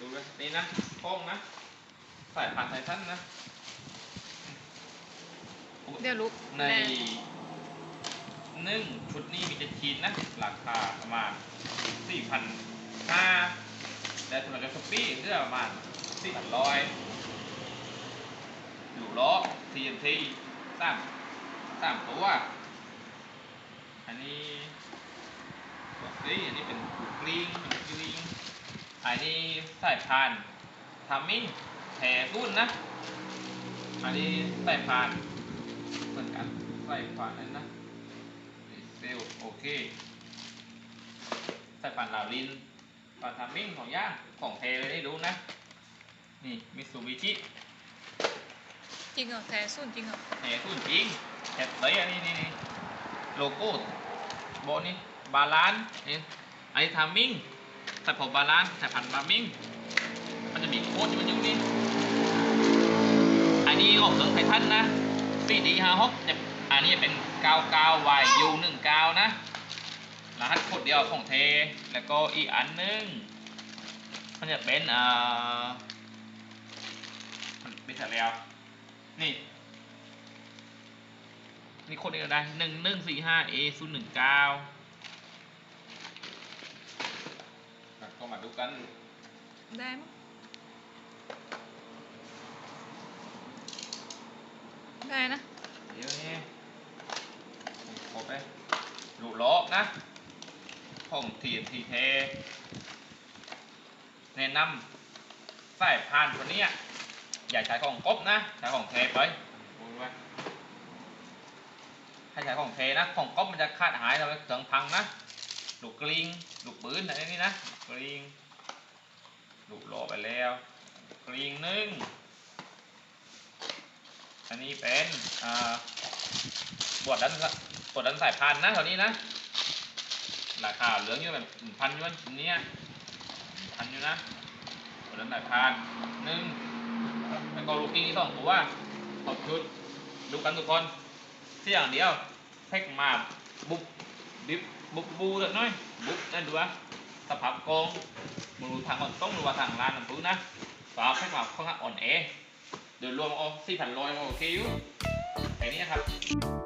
ดูเลยนี่นะโค้งนะ สายผ่านไททันนะเดี๋ยวลุกในแม่หนึ่งชุดนี้มีจะชีนนะ ราคาประมาณสี่พันห้าแต่สำหรับช้อปปี้เลือกประมาณสี่พันร้อยอยู่ล้อ TNT สามสามตัว อันนี้ตัวนี้อันนี้เป็นหูกลิ้งหูกลิ้ง อันนี้สายพานทามมิ่งแถรุ่นนะ อันนี้สายพานเหมือนกันใส่ฝาอันนั้นนะเซลโอเคใส่ฝาลาวลินฝาทามมิ่งของย่างของเทเลยได้รู้นะ นี่มิสูบิชิจริงเหรอแท้สุดจริงเหรอแหนสุนจริงแถบเลยอันนี้นี่นี่โลโก้โบนี่บาลานซ์นี่อันนี้ทามมิ่ง ใส่ผมบาลานซ์ใส่พันบามิงมันจะมีโค้ดอยู่มันยู่งนี่อันนี้ของเครื่องไททันนะปีดีฮาฮอกจะอันนี้เป็น99 YU 19นะรหัสโคดเดียวของเท แล้วก็อีกอันนึงมันจะเป็นอ่อมันไม่ใช่แล้วนี่นี่โคดเดียวได้หนึ่งหนึ่งสี่ห้า A ศูนย์หนึ่งเก้า ก็มาดูกัน ได้มั้งได้นะ เดี๋ยวนี้ครบเลยหลุดล้อนะผมทีทีเทแนะนำใส่พานคนเนี้ยอย่าใช้ของกบนะใช้ของเทไปดูด้วยให้ใช้ของเทนะ ของกบมันจะขาดหายเราเสริงพังนะ ลูกกลิง ลูกปืนอะไรนี่นะกลิง ลูกล้อไปแล้วกลิงหนึ่งอันนี้เป็นบวดด้านบวดด้านสายพันธ์นะแถวนี้นะราคาเหลืองอยู่แบบพันยวนอันเนี้ยพันอยู่นะบวดด้านสายพันธ์หนึ่งแล้วก็ลูกกิ้งอีกสองตัวขอบชุดดูกันทุกคนเที่อย่างเดียวเพ็กมาบุบดิบบุบบูเล็กน้อยบุบนั่นดูวะ สภาพกองมือทางอ่อนต้องดูว่าทางร้านน้ำพื้นนะฝาเพ็กมาค่อนข้างอ่อนแอโดยรวมเอาสี่พันลอยโอเคอยู่แค่นี้ครับ